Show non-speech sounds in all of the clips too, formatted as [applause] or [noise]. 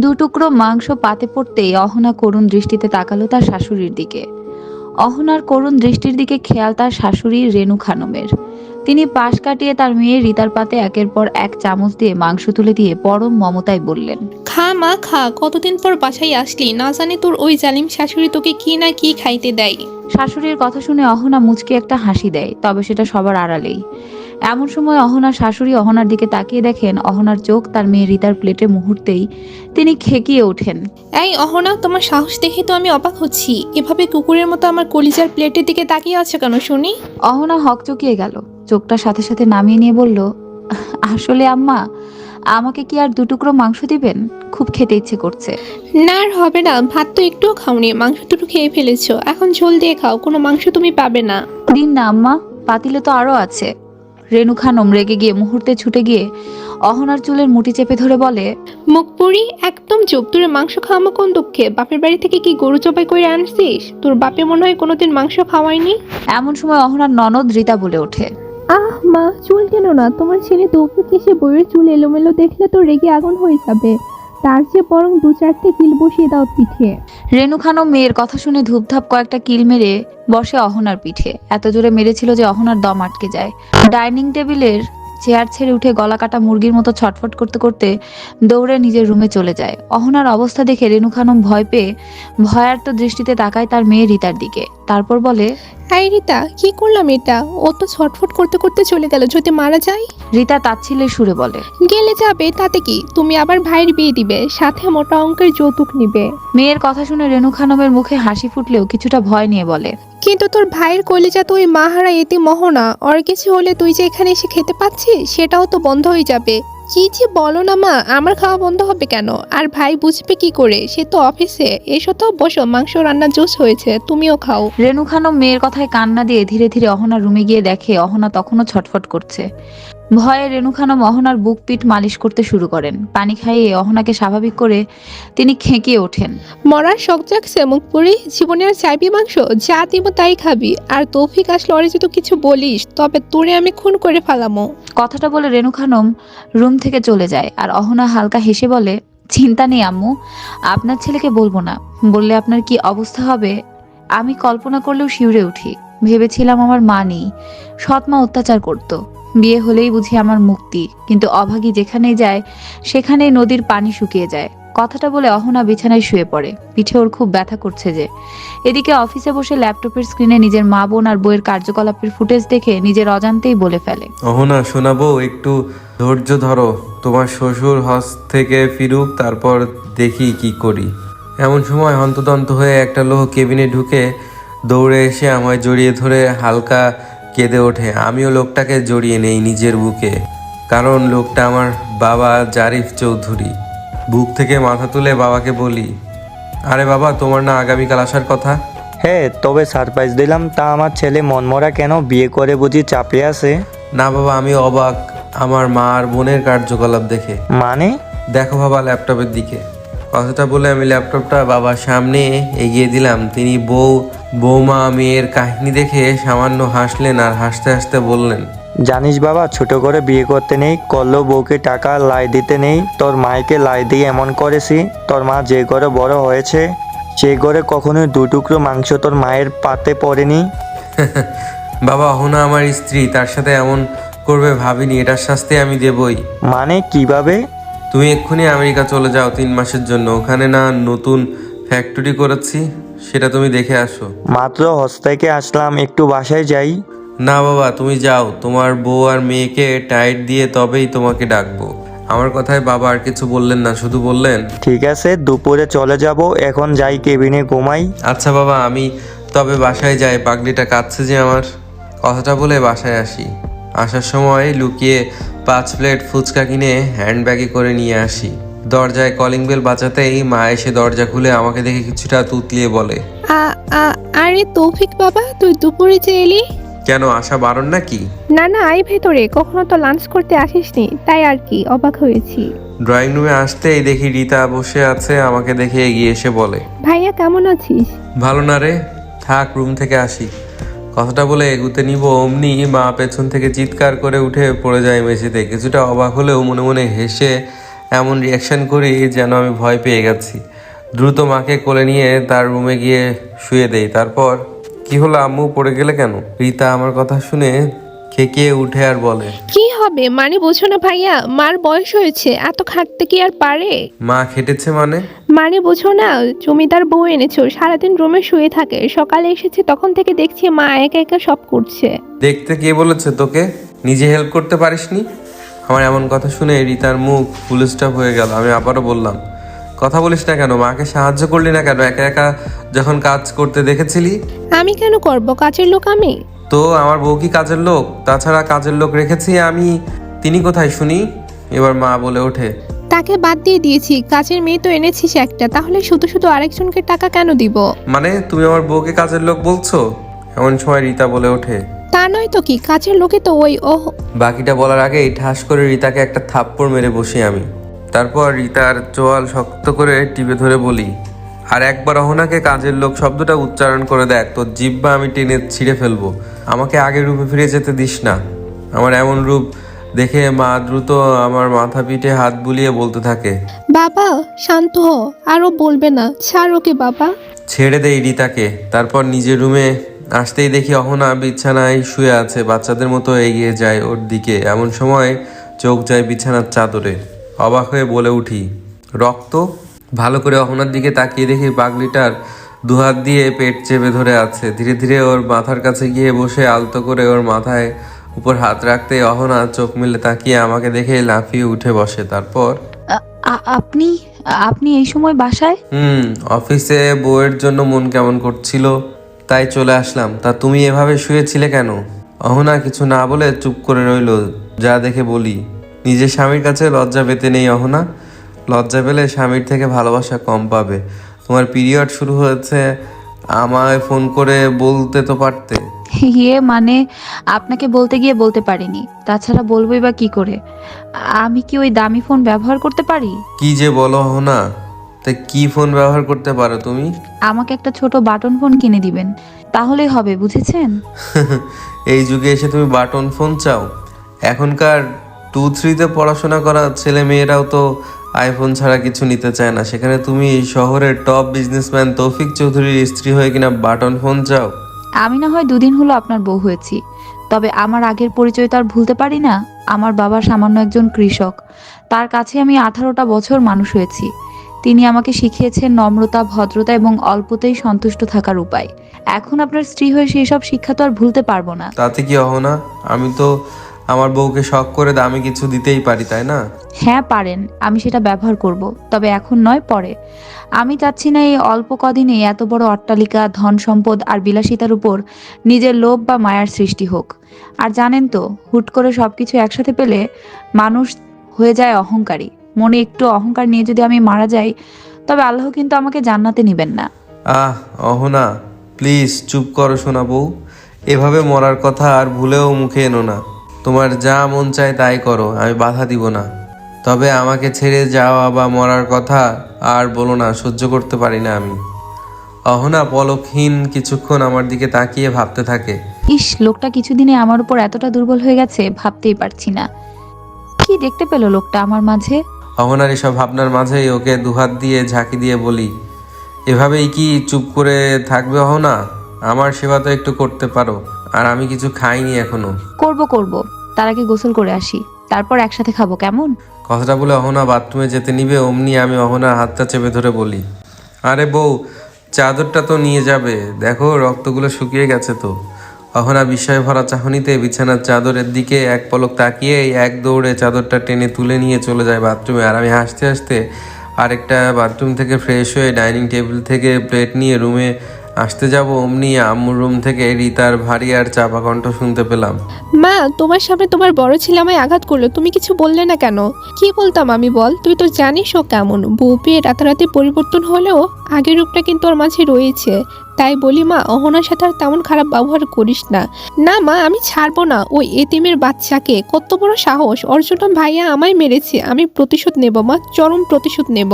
দু টুকরো মাংস পাতে পড়তেই অহনা করুণ দৃষ্টিতে তাকালো তার শাশুড়ির দিকে। অহনার করুণ দৃষ্টির দিকে খেয়াল তার শাশুড়ি রেণু খানমের। তিনি পাশ কাটিয়ে তার মেয়ে রিতার পাতে একের পর এক চামচ দিয়ে মাংস তুলে দিয়ে পরম মমতায় বললেন খা মা খা কতদিন পর বাসায় আসলি? না জানি তোর ওই জালিম শাশুড়ি তোকে কি না কি খাইতে দেয়। শাশুড়ির কথা শুনে অহনা মুচকে একটা হাসি দেয় তবে সেটা সবার আড়ালেই। এমন সময় অহনার শাশুড়ি অহনার দিকে তাকিয়ে দেখেন অহনার চোখ তার মেয়ে রিতার প্লেটে মুহূর্তেই তিনি খেকিয়ে ওঠেন। এই অহনা তোমার সাহস দেখে তো আমি অবাক হচ্ছি। এভাবে কুকুরের মতো আমার কলিজার প্লেটের দিকে তাকিয়ে আছে কেন শুনি? অহনা হকচকিয়ে গেল। চোখটা সাথে সাথে নামিয়ে নিয়ে বলল আসলে আম্মা আমাকে কি আর দুটুকরো মাংস দিবেন? খুব খেতে ইচ্ছে করছে। না আর হবে না ভাত তো একটুও খাওনি মাংস দুটো খেয়ে ফেলেছো। এখন ঝোল দিয়ে খাও কোনো মাংস তুমি পাবে না। দিন না আম্মা পাতিলে তো আরও আছে। রেণু খানম রেগে গিয়ে মুহূর্তে ছুটে গিয়ে অহনার চুলের মুঠি চেপে ধরে বলে মুখ পুরি একদম চুপ তোর মাংস খাওয়ামো কোন দুঃখে বাপের বাড়ি থেকে কি গরু জবাই করে আনছিস? তোর বাপে মনে হয় কোনোদিন মাংস খাওয়ায়নি? এমন সময় অহনার ননদ রিতা বলে ওঠে। আহ মা চুল কেন না? তোমার ছেলে তৌফিক এসে বইয়ের চুল এলোমেলো দেখলে তো রেগে আগুন হয়ে যাবে। তার চেয়ে বরং দু চারটে কিল বসিয়ে দাও পিঠে। রেণু খানম মেয়ের কথা শুনে ধূপধাপ কয়েকটা কিল মেরে বসে অহনার পিঠে। এত জোরে মেরেছিল যে অহনার দম আটকে যায়। ডাইনিং টেবিলের চেয়ার ছেড়ে উঠে গলা কাটা মুরগির মতো ছটফট করতে করতে দৌড়ে নিজের রুমে চলে যায়। অহনার অবস্থা দেখে রেণু খানম ভয় পেয়ে ভয়ার্ত দৃষ্টিতে তাকায় তার মেয়ে রিতার দিকে। তারপর বলে হাই রিতা কি করলাম এটা? ও তো ছটফট করতে করতে চলে গেল যদি মারা যায়? রিতা তাচ্ছিলের সুরে বলে গেলে যাবে তাতে কি? তুমি আবার ভাইয়ের বিয়ে দিবে সাথে মোটা অঙ্কের যৌতুক নিবে। মেয়ের কথা শুনে রেণু খানমের মুখে হাসি ফুটলেও কিছুটা ভয় নিয়ে বলে কিন্তু তোর ভাইয়ের কলিজা তুই মাহারা এতে মহনা। ওর কিছু হলে তুই যে এখানে এসে খেতে পাচ্ছিস, সেটাও তো বন্ধ হয়ে যাবে। কি যে বলো না মা, আমার খাওয়া বন্ধ হবে কেন? আর ভাই বুঝবে কি করে? সে তো অফিসে। এসো তো, বসো, মাংস রান্না জুস হয়েছে, তুমিও খাও। রেণু খানম মেয়ের কথায় কান্না দিয়ে ধীরে ধীরে অহনা রুমে গিয়ে দেখে অহনা তখনও ছটফট করছে। ভয়ে রেণু খানম অহনার বুক পিঠ মালিশ করতে শুরু করেন। পানি খাইয়ে অহনাকে স্বাভাবিক করে তিনি খেঁকিয়ে ওঠেন। মরার শখ জাগছে মুখ পুরি জীবনে আর চাইবি মাংস যা দিব তাই খাবি। আর তৌফিক আসলে ওরে যদি কিছু বলিস তবে তোরে আমি খুন করে ফেলামো। কথাটা বলে রেণু খানম রুম থেকে চলে যায় আর অহনা হালকা হেসে বলে চিন্তা নেই আম্মু আপনার ছেলেকে বলব না। বললে আপনার কি অবস্থা হবে? আমি কল্পনা করলেও শিউরে উঠি। ভেবেছিলাম আমার মা নেই। সৎ মা অত্যাচার করত। বিয়ে হলেই বুঝি আমার মুক্তি। কিন্তু অভাগী যেখানে যায়, সেখানেই নদীর পানি শুকিয়ে যায়। কথাটা বলে অহনা বিছানায় শুয়ে পড়ে। পিঠে ওর খুব ব্যথা করছে যে। এদিকে অফিসে বসে ল্যাপটপের স্ক্রিনে নিজের মা বোন আর বইয়ের কার্যকলাপের ফুটেজ দেখে নিজের অজান্তেই বলে ফেলে। অহনা শোনাবো একটু ধৈর্য ধরো। তোমার শ্বশুর হজ থেকে ফিরুক, তারপর দেখি কি করি। এমন সময় হন্তদন্ত হয়ে একটা লোক কেবিনে ঢুকে দৌড়ে এসে আমায় জড়িয়ে ধরে হালকা কেঁদে ওঠে। আমিও লোকটাকে জড়িয়ে নেই নিজের বুকে। কারণ লোকটা আমার বাবা জারিফ চৌধুরী। বুক থেকে মাথা তুলে বাবাকে বলি আরে বাবা তোমার না আগামীকাল আসার কথা? হ্যাঁ তবে সারপ্রাইজ দিলাম তা আমার ছেলে মনমরা কেন বিয়ে করে বুঝি চাপে আছে? না বাবা আমি অবাক আমার মা আর বোনের কার্যকলাপ দেখে। মানে? দেখো বাবা ল্যাপটপের দিকে। কথাটা বলে আমি ল্যাপটপটা বাবার সামনে এগিয়ে দিলাম। তিনি বউ বৌমা মেয়ের কাহিনী দেখে সামান্য হাসলেন আর হাসতে হাসতে বললেন জানিস বাবা ছোট করে বিয়ে করতে নেই করলেও বউকে টাকা লাই দিতে নেই তোর মাইকে লাই দিয়ে এমন করেছি তোর মা যে ঘরে বড় হয়েছে সেই ঘরে কখনোই দু টুকরো মাংস তোর মায়ের পাতে পড়েনি। [laughs] বাবা অহনা আমার স্ত্রী তার সাথে এমন করবে ভাবিনি এটার শাস্তি আমি দেবই। মানে কীভাবে? তুমি এক্ষুনি আমেরিকা চলে যাও তিন মাসের জন্য ওখানে না নতুন ফ্যাক্টরি করেছি? সেটা তুমি দেখে আসো। মাত্র হজ থেকে আসলাম একটু বাসায় যাই। না বাবা তুমি যাও। তোমার বউ আর মেয়েকে টাইট দিয়ে তবেই তোমাকে ডাকবো। আমার কথায় বাবা আর কিছু বললেন না শুধু বললেন ঠিক আছে দুপুরে চলে যাব এখন যাই কেবিনে ঘুমাই। আচ্ছা বাবা আমি তবে বাসায় যাই। পাগলিটা কাঁদছে যে আমার কথাটা বলে বাসায় আসি। আসার সময় লুকিয়ে পাঁচ প্লেট ফুচকা কিনে হ্যান্ডব্যাগে করে নিয়ে আসি। দরজায় কলিং বেল বাঁচাতেই মা এসে দরজা খুলে আমাকে দেখে কিছুটা তুতলিয়ে বলে আ- আ- আরে তৌফিক বাবা তুই দুপুরে যে এলি? কেন আসা বারণ নাকি? না না আই ভেতরে কখনো তো লাঞ্চ করতে আসিসনি তাই আর কি অবাক হয়েছি। ড্রয়িং রুমে আসতেই দেখি রীতা বসে আছে আমাকে দেখে এগিয়ে এসে বলে ভাইয়া কেমন আছিস? ভালো না রে থাক রুম থেকে আসি। কথাটা বলে এগুতে নিব অমনি মা পেছন থেকে চিৎকার করে উঠে পড়ে যায় মেঝেতে কিছুটা অবাক হলেও মনে মনে হেসে এমন রিয়াকশন করি যেন আমি ভয় পেয়ে গেছি। দ্রুত মাকে কোলে নিয়ে তার রুমে গিয়ে শুয়ে দেই। তারপর কি হলো আম্মু পড়ে গেলে কেন? রীতা আমার কথা শুনে খেকিয়ে উঠে আর বলে কি হবে? মানে বোঝো না ভাইয়া মার বয়স হয়েছে এত খাটতে কি আর পারে? মা খেটেছে মানে? মানে বোঝো না জমিদার বউ এনেছো সারাদিন রুমে শুয়ে থাকে সকালে এসেছে তখন থেকে দেখছি মা একা একা সব করছে। দেখতে কে বলেছে তোকে? নিজে হেল্প করতে পারিসনি? আমার এমন কথা শুনে রিতার মুখ ফুল স্টপ হয়ে গেল। আমি আবারও বললাম কথা বলিস না কেন? মাকে সাহায্য করলি না কেন? একা একা যখন কাজ করতে দেখেছিলি? আমি কেন করব? কাজের লোক আমি? তো আমার বউ কি কাজের লোক? তাছাড়া কাজের লোক রেখেছি আমি। তিনি কোথায় শুনি? এবার মা বলে ওঠে তাকে বাদ দিয়ে দিয়েছি। কাজের মেয়ে তো এনেছিস একটা। তাহলে শুধু শুধু আরেকজনকে টাকা কেন দিব? মানে তুমি আমার বউকে কাজের লোক বলছো? এমন সময় রিতা বলে ওঠে তা নয় তো কি? কাজের লোকে তো ওই ও বাকিটা বলার আগেই ঠাস করে রিতাকে একটা থাপ্পড় মেরে বসি আমি। তারপর রিতার চোয়াল শক্ত করে টিপে ধরে বলি আর একবার অহনাকে কাজের লোক শব্দটা উচ্চারণ করে দেখ তোর জিব্বা আমি টেনে ছিঁড়ে ফেলব। আমাকে আগের রূপে ফিরে যেতে দিস না। আমার এমন রূপ দেখে মা দ্রুত আমার মাথা পিঠে হাত বুলিয়ে বলতে থাকে বাবা শান্ত হ আরও বলবে না। ছাড় ওকে বাবা। ছেড়ে দেই রিতাকে। তারপর নিজের রুমে আসতেই দেখি অহনা বিছানায় শুয়ে আছে বাচ্চাদের মতো এগিয়ে যায় ওর দিকে। এমন সময় চোখ যায় বিছানার চাদরে। অবাক হয়ে বলে উঠি রক্ত? ভালো করে অহনার দিকে তাকিয়ে দেখি পাগলিটার দুহাত দিয়ে পেট চেপে ধরে আছে। ধীরে ধীরে ওর মাথার কাছে গিয়ে বসে আলতো করে ওর মাথায় উপর হাত রাখতে অহনা চোখ মেলে তাকিয়ে আমাকে দেখে লাফিয়ে উঠে বসে। তারপর? আপনি আপনি এই সময় বাসায়? হুম অফিসে বউয়ের জন্য মন কেমন করছিল? তাই চলে আসলাম। তা তুমি এভাবে শুয়েছিলে কেন? অহনা কিছু না বলে চুপ করে রইল যা দেখে বলি। নিজের স্বামীর কাছে লজ্জা পেতে নেই অহনা। লজ্জা পেলে স্বামীর থেকে ভালোবাসা কম পাবে। তোমার পিরিয়ড শুরু হয়েছে আমায় ফোন করে বলতে তো পারতে। [laughs] ইয়ে মানে আপনাকে বলতে গিয়ে বলতে পারিনি। তাছাড়া বলবোই বা কি করে? আমি কি ওই দামি ফোন ব্যবহার করতে পারি? কি যে বলো অহনা। তা কি ফোন ব্যবহার করতে পারো তুমি? আমাকে একটা ছোট বাটন ফোন কিনে দিবেন। তাহলেই হবে বুঝেছেন? [laughs] এই যুগে এসে তুমি বাটন ফোন চাও? এখনকার টু থ্রিতে পড়াশোনা করা ছেলে মেয়েরাও তো আইফোন ছাড়া কিছু নিতে চায় না। সেখানে তুমি শহরের টপ বিজনেসম্যান তৌফিক চৌধুরীর স্ত্রী হয়ে কিনা বাটন ফোন চাও? আমি না হয় দুদিন হলো আপনার বউ হয়েছি। তবে আমার আগের পরিচয় তো আর ভুলতে পারি না। আমার বাবা সামান্য একজন কৃষক। তার কাছে আমি আঠারোটা বছর মানুষ হয়েছি। তিনি আমাকে শিখিয়েছেন নম্রতা ভদ্রতা এবং অল্পতেই সন্তুষ্ট থাকার উপায়। এখন আপনার স্ত্রী হয়ে সেই সব শিক্ষা তো আর ভুলতে পারব না। তাতে কি অহনা? আমি তো আমার বউকে শখ করে দামি কিছু দিতেই পারি তাই না? হ্যাঁ পারেন। আমি সেটা ব্যবহার করব। তবে এখন নয় পরে। আমি চাচ্ছি না এই অল্প কদিনে এত বড় অট্টালিকা ধন সম্পদ আর বিলাসিতার উপর নিজের লোভ বা মায়ার সৃষ্টি হোক। আর জানেন তো হুট করে সবকিছু একসাথে পেলে মানুষ হয়ে যায় অহংকারী। মনে একটু অহংকার নিয়ে যদি আমি মারা যাই তবে আল্লাহ কিন্তু আমাকে জান্নাতে নিবেন না। আহ অহনা প্লিজ চুপ করো শোনা বউ। এভাবে মরার কথা আর ভুলেও মুখে এনো না। তোমার যা মন চায় তাই করো আমি বাধা দিব না। তবে আমাকে ছেড়ে যাওয়া বা মরার কথা আর বলো না সহ্য করতে পারি না আমি। অহনা পলকহীন কিছুক্ষণ আমার দিকে তাকিয়ে ভাবতে থাকে। ইস লোকটা কিছুদিনে আমার উপর এতটা দুর্বল হয়ে গেছে ভাবতেই পারছি না। কি দেখতে পেল লোকটা আমার মাঝে? অহনার এসব ভাবনার মাঝেই ওকে দুহাত দিয়ে ঝাঁকি দিয়ে বলি এভাবেই কি চুপ করে থাকবে অহনা? আমার সেবা তো একটু করতে পারো আর আমি কিছু খাইনি এখনও। করব করব তার আগে গোসল করে আসি তারপর একসাথে খাব কেমন? কথাটা বলে অহনা বাথরুমে যেতে নিবে অমনি আমি অহনার হাতটা চেপে ধরে বলি আরে বউ চাদরটা তো নিয়ে যাবে দেখো রক্তগুলো শুকিয়ে গেছে তো। অহনা বিস্ময় ভরা চাহনিতে বিছানার চাদরের দিকে এক পলক তাকিয়ে এক দৌড়ে চাদরটা টেনে তুলে নিয়ে চলে যায় বাথরুমে। আর আমি হাসতে হাসতে আরেকটা বাথরুম থেকে ফ্রেশ হয়ে ডাইনিং টেবিল থেকে প্লেট নিয়ে রুমে আসতে যাব। অমনি আম্মুর রুম থেকে রিতার ভারী আর চাপা কণ্ঠ শুনতে পেলাম। মা, তোমার সামনে তোমার বড় ছেলে আমায় আঘাত করল। তুমি কিছু বললে না কেন? কি বলতাম আমি বল? তুই তো জানিস ও কেমন। বউ পেয়ে রাতারাতি পরিবর্তন হলেও আগের রূপটা কিন্তু ওর মাঝে রয়েছে। তাই বলি, মা, অহনার সাথে আর তেমন খারাপ ব্যবহার করিস না। না, মা, আমি ছাড়বো না। ওই এতিমের বাচ্চাকে। কত বড় সাহস। ওর জন্য ভাইয়া আমায় মেরেছে। আমি প্রতিশোধ নেব, মা, চরম প্রতিশোধ নেব।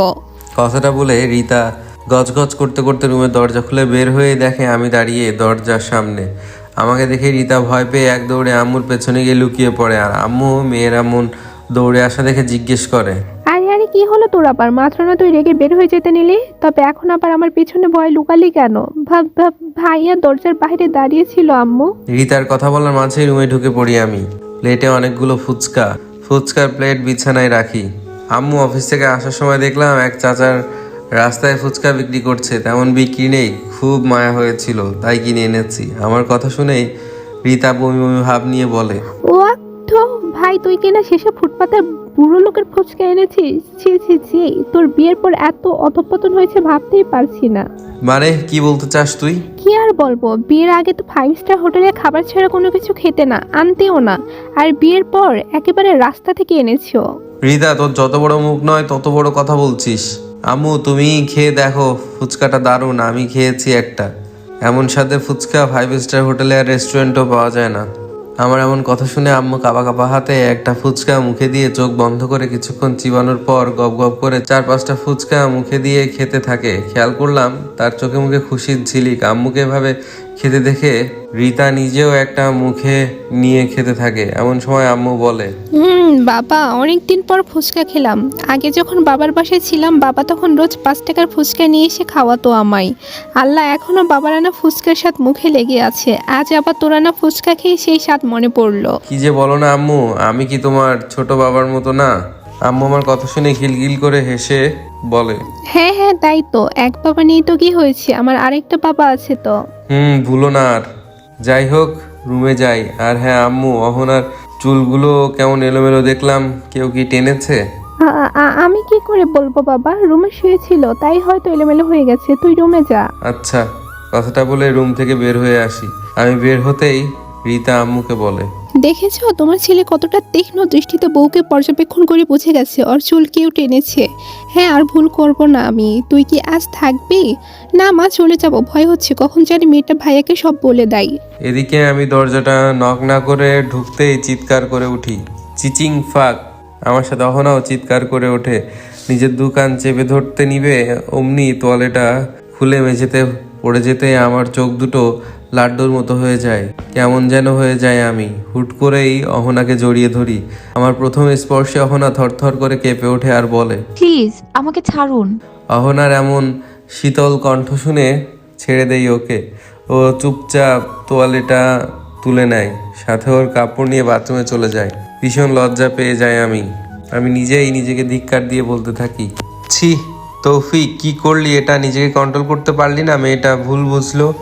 কথাটা বলে রিতা গজগজ করতে করতে রুমের দরজা খুলে বের হয়ে দেখে আমি দাঁড়িয়ে দরজার সামনে। আমাকে দেখে রিতা ভয় পেয়ে এক দৌড়ে আম্মুর পেছনে গিয়ে লুকিয়ে পড়ে। আর আম্মু মেয়ের এমন দৌড়ে আসা দেখে জিজ্ঞেস করে আরে আরে কি হলো তোর আবার? মাত্র না তুই রেগে বের হয়ে যেতে নিলি? তবে এখন আবার আমার পিছনে ভয় লুকালি কেন? ভাব ভাব ভাইয়া দরজার বাইরে দাঁড়িয়ে ছিল আম্মু। রিতার কথা বলার মাঝেই রুমে ঢুকে পড়ি আমি। প্লেটে অনেকগুলো ফুচকা। ফুচকার প্লেট বিছানায় রাখি। আম্মু অফিস থেকে আসার সময় দেখলাম এক চাচার রাস্তায় ফুচকা বিক্রি করছে। তেমন বিক্রি নেই খুব মায়া হয়েছিল তাই কিনে এনেছি। আমার কথা শুনেই রীতা বমি বমি ভাব নিয়ে বলে ও তো ভাই তুই কিনা শেষে ফুটপাতের বুড়ো লোকের ফুচকা এনেছিস ছি ছি ছি তোর বিয়ের পর এত অধপতন হয়েছে ভাবতেই পারছি না। মানে কি বলতে চাস তুই? কি আর বলব বিয়ের আগে তো ফাইভ স্টার হোটেলে খাবার ছাড়া কোনো কিছু খেতে না আনতেও না আর বিয়ের পর একেবারে রাস্তা থেকে এনেছো রিদা তোর যত বড় মুখ নয় তত বড় কথা বলছিস। আম্মু তুমি খেয়ে দেখো ফুচকাটা দারুণ আমি খেয়েছি একটা। এমন সাথে ফুচকা ফাইভ স্টার হোটেলে আর রেস্টুরেন্টও পাওয়া যায় না। আমার এমন কথা শুনে আম্মু কাবা কাবা হাতে একটা ফুচকা মুখে দিয়ে চোখ বন্ধ করে কিছুক্ষণ চিবানোর পর গপ গপ করে চার পাঁচটা ফুচকা মুখে দিয়ে খেতে থাকে। খেয়াল করলাম তার চোখে মুখে খুশির ঝিলিক। আম্মুকে এভাবে খেতে দেখে রিতা নিজেও একটা মুখে নিয়ে খেতে থাকে। এমন সময় আম্মু বলে হুম বাবা অনেক দিন পর ফুচকা খেলাম। আগে যখন বাবার বাসায় ছিলাম বাবা তখন রোজ পাঁচ টাকার ফুচকা নিয়ে এসে খাওয়াতো আমায়। আল্লাহ এখনও বাবার আনা ফুচকার স্বাদ মুখে লেগে আছে। আজ আবার তোর আনা ফুচকা খেয়ে সেই স্বাদ মনে পড়ল। কি যে বলো না আম্মু আমি কি তোমার ছোট বাবার মতো না? আম্মু আমার কথা শুনে খিলগিল করে হেসে বলে। হ্যাঁ হ্যাঁ তাই তো। এক বাবা নেই তো কি হয়েছে? আমার আরেকটা বাবা আছে তো। হুম ভুলো না আর। যাই হোক রুমে যাই। আর হ্যাঁ আম্মু অহনার চুলগুলো কেমন এলোমেলো দেখলাম। কেউ কি টেনেছে? আ- আ- আমি কি করে বলব বাবা? রুমে শুয়েছিল তাই হয়তো এলোমেলো হয়ে গেছে। তুই রুমে যা। আচ্ছা কথাটা বলে রুম থেকে বের হয়ে আসি। আমি বের হতেই রীতা আম্মুকে বলে দেখেছ? তোমার ছেলে কতটা তীক্ষ্ণ দৃষ্টিতে বউকে পর্যবেক্ষণ করে বুঝে গেছে। ওর চুল কেউ টেনেছে। হ্যাঁ আর ভুল করব না আমি। তুই কি আজ থাকবি? না, মা, চলে যাব। ভয় হচ্ছে। কখন জানি মেয়েটা ভাইয়াকে সব বলে দেয়। এদিকে আমি দরজাটা নক না করে ঢুকতেই চিৎকার করে উঠি। চিচিং ফাক। আমার সাথে অহনাও চিৎকার করে ওঠে। নিজের দোকান চেপে ধরতে নিবে, অমনি তোয়ালেটা খুলে মেঝেতে পড়ে যেতে আমার চোখ দুটো লাড্ডুর মতো হয়ে যায়। কেমন যেন হয়ে যায় আমি। হুট করেই অহনাকে জড়িয়ে ধরি। আমার প্রথম স্পর্শে অহনা থরথর করে কেঁপে ওঠে আর বলে প্লিজ আমাকে ছাড়ুন। অহনার এমন শীতল কণ্ঠ শুনে ছেড়ে দেই ওকে। ও চুপচাপ তোয়ালেটা তুলে নেয়। সাথে ওর কাপড় নিয়ে বাথরুমে চলে যায়। ভীষণ লজ্জা পেয়ে যায় আমি। আমি নিজেই নিজেকে ধিক্কার দিয়ে বলতে থাকি ছি তৌফিক কি করলি? এটা নিজেকে কন্ট্রোল করতে পারলি না? মেয়েটা ভুল বুঝলো।